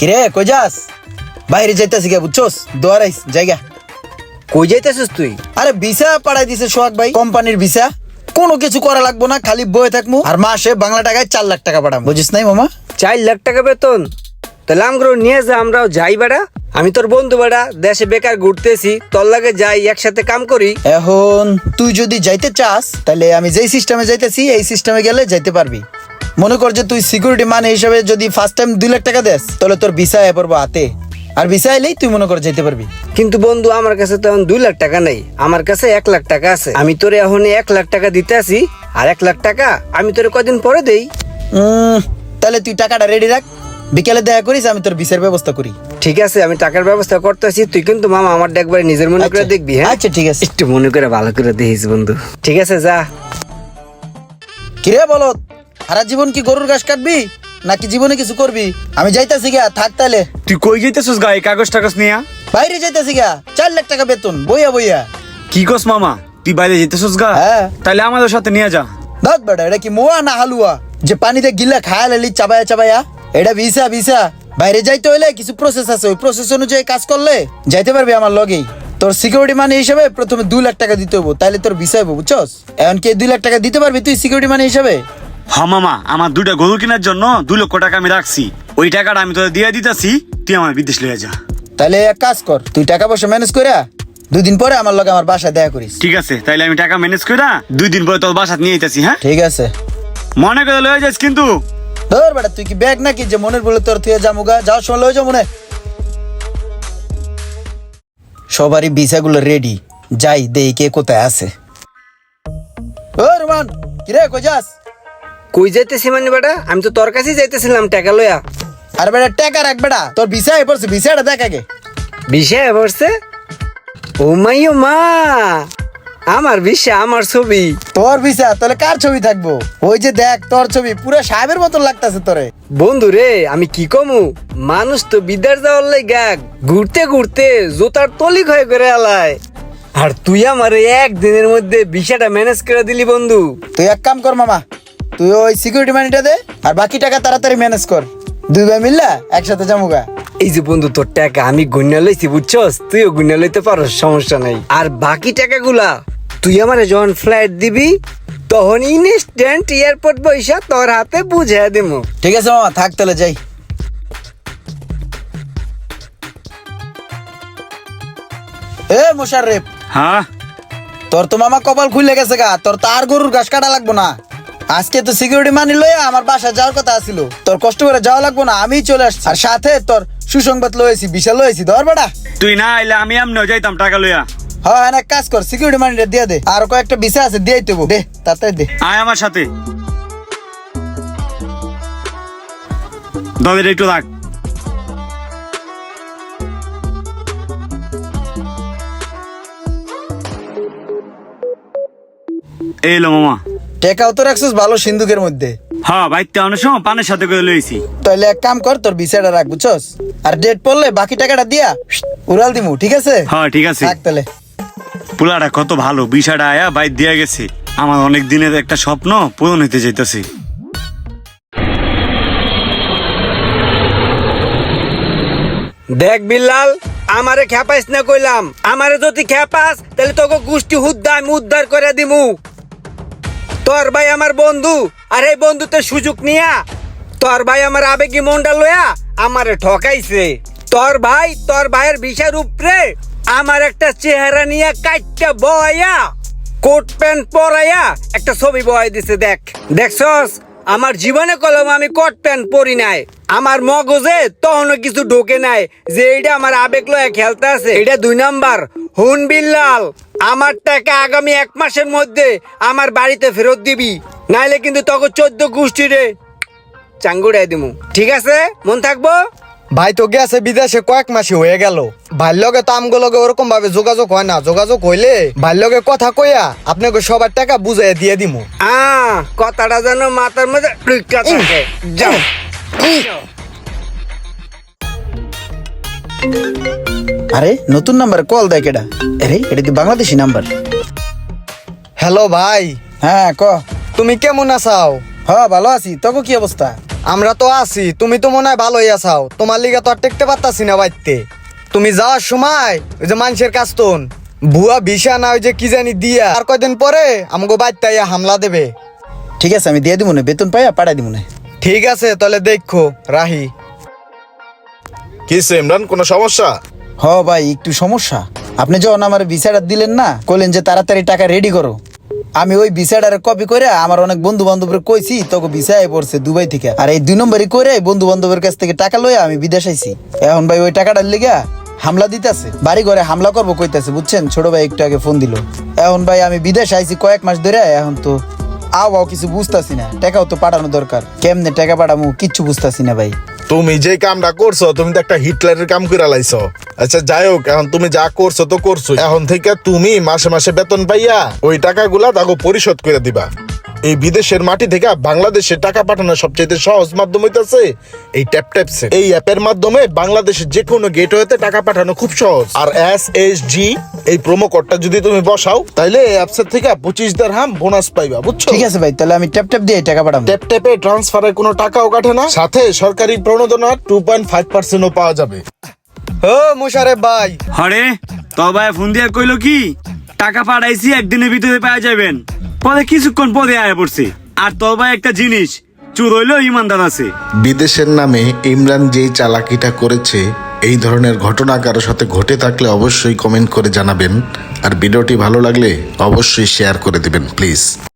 কিরে কই যাস? বাইরে যাইতেছি গে বুঝছস? দোয়ারাইস জায়গা। কই যাইতেছিস তুই? আরে ভিসা পাঠাই দিছে সোহাগ ভাই। কোম্পানির ভিসা। কোনো কিছু করা লাগবো না খালি বয়ে থাকব আর মাসে বাংলা টাকায় চার লাখ টাকা পাঠাবো বুঝিস নাই মামা? চার লাখ টাকা বেতন? তাহলে আমগুলো নিয়ে যা আমরাও যাই বেড়া। আমি তোর বন্ধু বেড়া দেশে বেকার ঘুরতেছি তোর লাগে যাই একসাথে কাম করি। এখন তুই যদি যাইতে চাস তাহলে আমি যেই সিস্টেমে যাইতেছি এই সিস্টেমে গেলে যাইতে পারবি। মনে কর যে তুই সিকিউরিটি মান হিসাবে যদি ফার্স্ট টাইম দুই লাখ টাকা দেস তাহলে তোর ভিসা এ পড়ব হাতে। আর ভিসা এলেই তুই মনে কর যেতে পারবি। কিন্তু বন্ধু আমার কাছে তো এখন দুই লাখ টাকা নেই। আমার কাছে এক লাখ টাকা আছে। আমি তোরে এখন এক লাখ টাকা দিতে আসি আর এক লাখ টাকা আমি তোরে কদিন পরে দেই। উম, তাহলে তুই টাকাটা রেডি রাখ। বিকেলে দেখা করিস আমি তোর ভিসার ব্যবস্থা করি। ঠিক আছে আমি টাকার ব্যবস্থা করতেছি তুই কিন্তু মামা আমার একবার নিজের মনে করে আচ্ছা। দেখবি হ্যাঁ? আচ্ছা, ঠিক আছে। একটু মনে করে ভালো করে দেখিস বন্ধু। ঠিক আছে যা। কিরে বলো সারা জীবন কি গরুর ঘাস কাটবি? নাকি জীবনে কিছু করবি? আমি যাইতাছি গা থাক তাহলে তুই কই যাইতেছিস গাই কাগজ টাগজ নিয়া? বাইরে যাইতাছি গা চার লাখ টাকা বেতন বইয়া বইয়া। কি কস মামা তুই বাইরে যেতেছিস গা? হ্যাঁ। তাহলে আমাদের সাথে নিয়ে যা। দাঁত বেটা এটা কি মোয়া না হালুয়া? যে পানিতে গিলা খায়া লালি চাবায়া চাবায়া? এটা ভিসা ভিসা। বাইরে যাইতে হইলে কিছু প্রসেস আছে ওই প্রসেস অনুযায়ী কাজ করলে যাইতে পারবি আমার লগেই। তোর সিকিউরিটি মানি হিসাবে প্রথমে দুই লাখ টাকা দিতে হব তাহলে তোর ভিসা হব বুঝছস? এখন কি দুই লাখ টাকা দিতে পারবি তুই সিকিউরিটি মানি হিসাবে? হ্যাঁ মামা আমার দুটা গরু কেনার জন্য দুই লক্ষ টাকা আমি রাখছি। ওই টাকাটা আমি তোদের দিয়ে দিতেছি তুই আমার বিদেশ লিয়ে যা। তাহলে এক কাজ কর তুই টাকা পয়সা ম্যানেজ করে দুই দিন পরে আমার লগে আমার বাসায় দেখা করিস। ঠিক আছে তাইলে আমি টাকা ম্যানেজ করে দুই দিন পরে তোর বাসাত নিয়ে যেতেছি হ্যাঁ? ঠিক আছে। মনে করে লয়ে যাস কিন্তু। ধর বেটা তুই কি ব্যাগ নাকি যে মনের বলে তোর তুই জামুগা যাওয়ার সময় লয়ে যাও মনে সবারই ভিসাগুলো রেডি যাই দেই কে কোথায় আছে। ও রুমান কিরে কই যাস? কই যাইতেছি মানে বেটা? আমি তো তোর কাছেই যাইতেছিলাম টাকা লইয়া। আর বেটা টাকা রাখ বেটা। তোর ভিসা এ পড়ছে ভিসাটা দেখ আগে। বিষয় পড়ছে? ও মাই ও মা! আমার বিষয় আমার ছবি। তোর ভিসা তাহলে কার ছবি থাকব? ওই যে দেখ তোর ছবি পুরো সাহেবের মতন লাগতাছে তোরে। বন্ধু রে আমি কি কমু? মানুষ তো বিদ্যার যাওয়ার লাইগা ঘুরতে ঘুরতে জোতার তলি ক্ষয় করে আলায়। আর তুই আমার একদিনের মধ্যে বিষয়টা ম্যানেজ করে দিলি বন্ধু। তুই এক কাম কর মামা। তুই ওই সিকিউরিটি মানিটা দে আর বাকি টাকা তাড়াতাড়ি ম্যানেজ কর। দুই ভাই মিললা একসাথে জামুগা এই যে বন্ধু তোর টাকা আমি গুন্না লইছি বুঝছস? তুইও গুন্না লইতে পারো সমস্যা নাই। আর বাকি টাকাগুলা তুই আমারে যখন ফ্লাইট দিবি তখন ইনস্ট্যান্ট এয়ারপোর্ট বৈশা তোর হাতে বুঝাই দিমু। ঠিক আছে মামা থাক তাহলে যাই। এ মোশাররেফ হ্যাঁ? তোর তো মামা কপাল খুলে গেছে গা তোর তো আর গরুর ঘাস কাটা লাগবো না। আজকে তো সিকিউরিটি মানি লয়ে আমার বাসা যাওয়ার কথা আছিল। তোর কষ্ট করে যাওয়া লাগবো না আমি চলে আসছি। আর সাথে তোর সুসংবাদ লয়েছি বিশাল লয়েছি ধর বেটা। তুই না আইলে আমি এমনিও যাইতাম টাকা লইয়া। হ্যাঁ হ্যাঁ, কাজ কর সিকিউরিটি মানিটা দিয়ে দে। আর কয়েকটা বিষয় আছে দিয়ে দেবো দে তাড়াতাড়ি দে। আয় আমার সাথে। দাদের একটু রাখ। লো মামা। টেকাও তো রাখছিস ভালো সিন্ধুকের মধ্যে। হ্যাঁ বাইতে অনেক সময় পানের সাথে করে লইছি। তাহলে এক কাম কর তোর বিষয়টা রাখ বুঝছস? আর ডেট পড়লে বাকি টাকাটা দিয়া উড়াল দিমু ঠিক আছে? হ্যাঁ ঠিক আছে। থাক তাহলে। পোলাটা কত ভালো বিষয়টা আয়া বাইর দিয়া গেছে। আমার অনেক দিনের একটা স্বপ্ন পূরণ হইতে যাইতেছে। দেখ বিল্লাল আমারে খেপাইস না কইলাম। আমারে যদি খেপাস তাহলে তোকে গোষ্ঠী হুদ্দা আমি উদ্ধার করে দিমু। তোর ভাই আমার বন্ধু। আর এই বন্ধুতে সুযোগ নিয়া, তোর ভাই আমার আবেগী মন্ডা লয়া আমারে ঠকাইছে। তোর ভাই, তোর ভাইয়ের বিষার উপরে আমার একটা চেহারা নিয়ে কাইটটা বয়া, কোট প্যান্ট পরাইয়া একটা ছবি বয় দিছে, দেখ। দেখছস? আমার জীবনে কলম আমি কট প্যান্ট পরি নাই। আমার মগজে তখনও কিছু ঢোকে নাই যে এটা আমার আবেগ লয়ে খেলতে আছে। এটা দুই নাম্বার। হুন বিল্লাল, আমার টাকা আগামী এক মাসের মধ্যে আমার বাড়িতে ফেরত দিবি। নাইলে কিন্তু তখন চোদ্দ গোষ্ঠী রে চাঙ্গুড়াই দিমু। ঠিক আছে? মন থাকব? ভাই তো গেছে বিদেশে কয়েক মাসে হয়ে গেল। ভাইর লগে তো আমগো লগে ওরকম ভাবে যোগাযোগ হয় না। যোগাযোগ হইলে ভাইর লগে কথা কইয়া আপনাকে সবার টাকা বুঝাইয়া দিয়ে দিমু। আ কথাটা যেন মাথার মধ্যে ঢুইকা থাকে। যাও। আরে নতুন নাম্বার কল দেয় কেডা? আরে এটা কি বাংলাদেশি নাম্বার। হ্যালো ভাই। হ্যাঁ ক। তুমি কেমন আছাও হ্যাঁ ভালো আছি। তোকে কি অবস্থা? আমরা তো আছি তুমি তো মনে হয় ভালোই আছাও। তোমার লিগে তো আর টেকতে পারতাছি না বাইতে তুমি যাওয়ার সময় ওই যে মানুষের কাজ তোন ভুয়া ভিসা না ওই যে কি জানি দিয়া আর কয়দিন পরে আমাকে আইয়া হামলা দেবে। ঠিক আছে আমি দিয়ে দিব না বেতন পাইয়া পাঠাই দিব না। ঠিক আছে তাহলে দেখো রাহি। কি ইমরান কোনো সমস্যা? হ ভাই একটু সমস্যা। আপনি যখন আমার ভিসাটা দিলেন না কইলেন যে তাড়াতাড়ি টাকা রেডি করো। আমি ওই ভিসাটার কপি করে আমার অনেক বন্ধু বান্ধবের কইছি, তোকে ভিসায় পড়ছে দুবাই থেকে। আর এই দুই নম্বরই করে বন্ধু বান্ধবের কাছ থেকে টাকা লইয়া আমি বিদেশ আইছি। এখন ভাই ওই টাকাটার লিগা হামলা দিতেছে। বাড়ি ঘরে হামলা করব কইতাছে, বুঝছেন? ছোট ভাই একটু আগে ফোন দিল। এখন ভাই আমি বিদেশ আইছি কয়েক মাস ধরে, এখন তো আও আও কিছু বুঝতাছি না। টাকাও তো পাঠানো দরকার। কেমনে টাকা পাঠামু, কিচ্ছু বুঝতাছি না ভাই। তুমি যে কামটা করছ, তুমি তো একটা হিটলারের কাম করে লাইছো। আচ্ছা যাই হোক, এখন তুমি যা করছ তো করছ এখন থেকে তুমি মাসে মাসে বেতন পাইয়া ওই টাকাগুলা তাকে পরিশোধ করে দিবা। এই বিদেশের মাটি থেকে বাংলাদেশে টাকা পাঠানোর সবচেয়ে সহজ মাধ্যম হইতেছে এই ট্যাপ ট্যাপসে এই অ্যাপের মাধ্যমে বাংলাদেশের যে কোনো গেটওয়েতে টাকা পাঠানো খুব সহজ। আর এস এস জি এই প্রোমো কোডটা যদি তুমি বসাও তাইলে এই অ্যাপসের থেকে পঁচিশ দের হাম বোনাস পাইবা বুঝছ? ঠিক আছে ভাই তাহলে আমি ট্যাপ ট্যাপ দিয়ে টাকা পাঠাবো। ট্যাপ ট্যাপে ট্রান্সফারের কোনো টাকাও কাটে না সাথে সরকারি প্রণোদনা টু পয়েন্ট ফাইভ পার্সেন্টও পাওয়া যাবে। ও মুশারেফ ভাই। হরে তবে ফোন দিয়ে কইলো কি টাকা পাঠাইছি একদিনের ভিতরে পাওয়া যাবেন। পরে কিছুক্ষণ পরে আয়া পড়ছি। আর তবে একটা জিনিস, চুর হইলেও ইমানদার আছে। বিদেশের নামে ইমরান যেই চালাকিটা করেছে, এই ধরনের ঘটনা কারোর সাথে ঘটে থাকলে অবশ্যই কমেন্ট করে জানাবেন। আর ভিডিওটি ভালো লাগলে অবশ্যই শেয়ার করে দিবেন প্লিজ